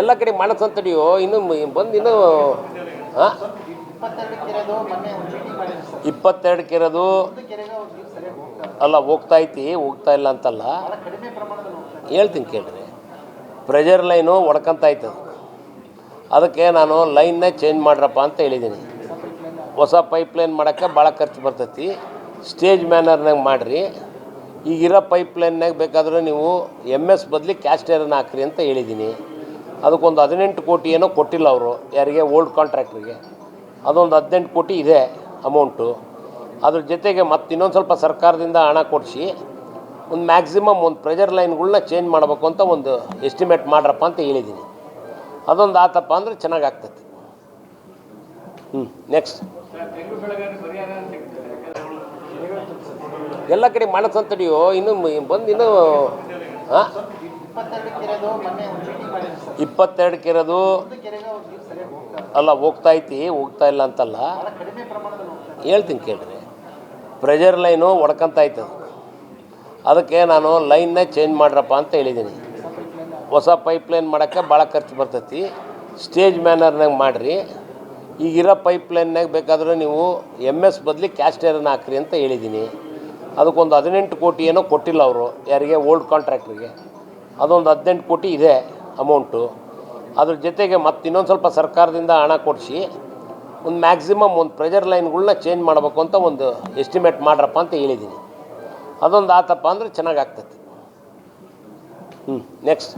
ಎಲ್ಲ ಕಡೆ ಮಾಡಕ್ಕೆ ತಡಿಯೋ ಇನ್ನು ಬಂದು ಇನ್ನೂ ಹಾಂ ಇಪ್ಪತ್ತೆರಡಕ್ಕೆ ಇರೋದು ಒಂದು ಮೀಟಿಂಗ್ ಮಾಡಿದ್ರು ಸರ್ ಇಪ್ಪತ್ತೆರಡಕ್ಕೆ ಇರೋದು ಒಂದು ಕೆರೆಗೆ ಒಂದು ನೀರು ಸರಿಯಾಗಿ ಹೋಗ್ತಾ ಇಲ್ಲ. ಅಲ್ಲ, ಹೋಗ್ತಾ ಐತಿ, ಹೋಗ್ತಾ ಇಲ್ಲ ಅಂತಲ್ಲ. ಹೇಳ್ತೀನಿ ಕೇಳ್ರಿ. ಪ್ರೆಜರ್ ಲೈನು ಅದು. ಅದಕ್ಕೆ ನಾನು ಲೈನ್ನೇ ಚೇಂಜ್ ಮಾಡ್ರಪ್ಪ ಅಂತ ಹೇಳಿದ್ದೀನಿ. ಹೊಸ ಪೈಪ್ಲೈನ್ ಮಾಡೋಕ್ಕೆ ಭಾಳ ಖರ್ಚು ಬರ್ತೈತಿ. ಸ್ಟೇಜ್ ಮ್ಯಾನರ್ನಾಗ ಮಾಡಿರಿ. ಈಗಿರೋ ಪೈಪ್ಲೈನ್ನಾಗ ಬೇಕಾದರೂ ನೀವು ಎಂ ಎಸ್ ಬದಲಿ ಕ್ಯಾಸ್ಟೇರನ್ನ ಹಾಕ್ರಿ ಅಂತ ಹೇಳಿದ್ದೀನಿ. ಅದಕ್ಕೊಂದು ಹದಿನೆಂಟು ಕೋಟಿ ಏನೋ ಕೊಟ್ಟಿಲ್ಲ ಅವರು, ಯಾರಿಗೆ ಓಲ್ಡ್ ಕಾಂಟ್ರಾಕ್ಟ್ರಿಗೆ ಅದೊಂದು ಹದಿನೆಂಟು ಕೋಟಿ ಇದೆ ಅಮೌಂಟು ಅದ್ರ ಜೊತೆಗೆ ಮತ್ತೆ ಇನ್ನೊಂದು ಸ್ವಲ್ಪ ಸರ್ಕಾರದಿಂದ ಹಣ ಕೊಡಿಸಿ, ಒಂದು ಮ್ಯಾಕ್ಸಿಮಮ್ ಒಂದು ಪ್ರೆಜರ್ ಲೈನ್ಗಳನ್ನ ಚೇಂಜ್ ಮಾಡಬೇಕು ಅಂತ ಒಂದು ಎಸ್ಟಿಮೇಟ್ ಮಾಡ್ರಪ್ಪ ಅಂತ ಹೇಳಿದ್ದೀನಿ ಅದೊಂದು ಆತಪ್ಪ ಅಂದರೆ ಚೆನ್ನಾಗಿ ಆಗ್ತೈತಿ. ಹ್ಞೂ ನೆಕ್ಸ್ಟ್ ಎಲ್ಲ ಕಡೆ ಮಾಡಕ್ಕೆ ಅಂತಡಿಯೋ ಇನ್ನು ಬಂದು ಇನ್ನೂ ಹಾಂ ಇಪ್ಪತ್ತೆರಡಕ್ಕೆ ಇರೋದು ಸರಿಯಾಗಿ ಹೋಗ್ತಾ ಅಲ್ಲ ಹೋಗ್ತಾ ಐತಿ ಹೋಗ್ತಾ ಇಲ್ಲ ಅಂತಲ್ಲ. ಹೇಳ್ತೀನಿ ಕೇಳ್ರಿ. ಪ್ರೆಷರ್ ಲೈನು ಒಡ್ಕೊಂತ ಅದು. ಅದಕ್ಕೆ ನಾನು ಲೈನ್ನೇ ಚೇಂಜ್ ಮಾಡ್ರಪ್ಪ ಅಂತ ಹೇಳಿದ್ದೀನಿ. ಹೊಸ ಪೈಪ್ಲೈನ್ ಮಾಡೋಕ್ಕೆ ಭಾಳ ಖರ್ಚು ಬರ್ತೈತಿ. ಸ್ಟೇಜ್ ಮ್ಯಾನರ್ನಾಗ ಮಾಡಿರಿ. ಈಗಿರೋ ಪೈಪ್ಲೈನ್ನಾಗ ಬೇಕಾದರೂ ನೀವು ಎಂ ಎಸ್ ಬದಲಿ ಕ್ಯಾಸ್ಟೇರನ್ನ ಹಾಕ್ರಿ ಅಂತ ಹೇಳಿದ್ದೀನಿ. ಅದಕ್ಕೊಂದು ಹದಿನೆಂಟು ಕೋಟಿ ಏನೋ ಕೊಟ್ಟಿಲ್ಲ ಅವರು ಯಾರಿಗೆ ಓಲ್ಡ್ ಕಾಂಟ್ರಾಕ್ಟ್ರಿಗೆ ಅದೊಂದು ಹದಿನೆಂಟು ಕೋಟಿ ಇದೆ ಅಮೌಂಟು. ಅದ್ರ ಜೊತೆಗೆ ಮತ್ತೆ ಇನ್ನೊಂದು ಸ್ವಲ್ಪ ಸರ್ಕಾರದಿಂದ ಹಣ ಕೊಡಿಸಿ ಒಂದು ಮ್ಯಾಕ್ಸಿಮಮ್ ಒಂದು ಪ್ರೆಜರ್ ಲೈನ್ಗಳನ್ನ ಚೇಂಜ್ ಮಾಡಬೇಕು ಅಂತ ಒಂದು ಎಸ್ಟಿಮೇಟ್ ಮಾಡ್ರಪ್ಪ ಅಂತ ಹೇಳಿದ್ದೀನಿ ಅದೊಂದು ಆತಪ್ಪ ಅಂದರೆ ಚೆನ್ನಾಗಿ ಆಗ್ತೈತಿ. ಹ್ಞೂ ನೆಕ್ಸ್ಟ್